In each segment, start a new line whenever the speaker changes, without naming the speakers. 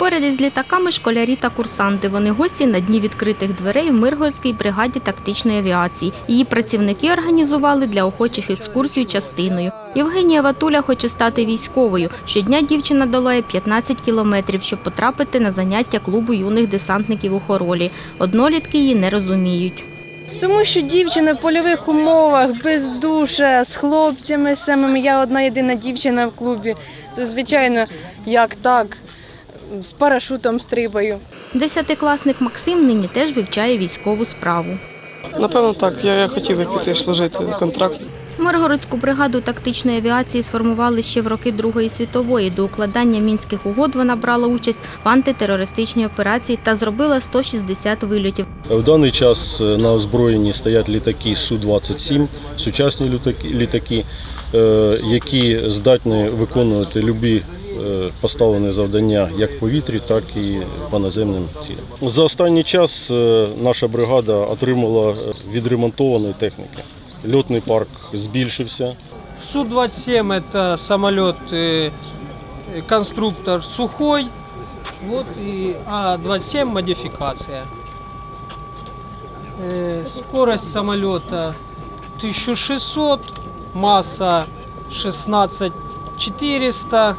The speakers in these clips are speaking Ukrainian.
Поряд із літаками школярі та курсанти. Вони гості на дні відкритих дверей в Миргородській бригаді тактичної авіації. Її працівники організували для охочих екскурсію частиною. Євгенія Ватуля хоче стати військовою. Щодня дівчина долає 15 кілометрів, щоб потрапити на заняття клубу юних десантників у Хоролі. Однолітки її не розуміють.
Тому що дівчина в польових умовах, без душа, з хлопцями самими. Я одна єдина дівчина в клубі. То, звичайно, як так, з парашутом стрибаю.
Десятикласник Максим нині теж вивчає військову справу.
Напевно, так. Я, я хотів би піти служити контракт.
Миргородську бригаду тактичної авіації сформували ще в роки Другої світової. До укладання мінських угод вона брала участь в антитерористичній операції та зробила 160 вильотів.
В даний час е, на озброєнні стоять літаки Су-27, сучасні літаки, літаки, е, які здатні виконувати любі поставлені завдання як в повітрі, так і по наземним цілям. За останній час е, наша бригада отримала е, відремонтованої техніки. Льотний парк збільшився.
Су-27 это самолет э, э, конструктор сухой, вот и А-27 модификация. Э, Скорость самолета 1600, масса 16400.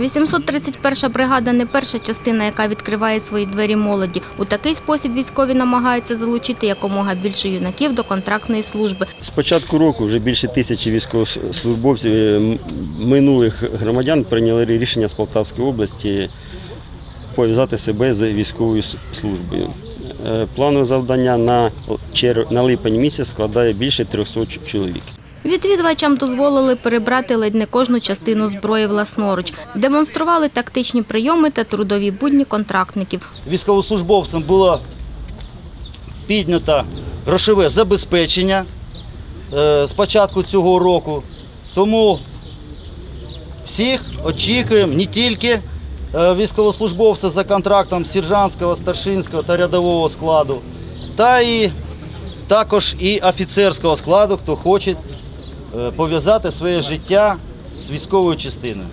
831 бригада не перша частина, яка відкриває свої двері молоді. У такий спосіб військові намагаються залучити якомога більше юнаків до контрактної служби.
З початку року вже більше тисячі військовослужбовців е, минулих громадян прийняли рішення з Полтавської області пов'язати себе з військовою службою. Е, Планове завдання на липень місяць складає більше 300 чоловік.
Відвідувачам дозволили перебрати ледь не кожну частину зброї власноруч. Демонстрували тактичні прийоми та трудові будні контрактників.
військовослужбовцям було піднято грошове забезпечення е, з початку цього року. Тому всіх очікуємо не тільки е, військовослужбовців за контрактом сержантського, старшинського та рядового складу, та і також і офіцерського складу, хто хоче пов'язати своє життя з військовою частиною.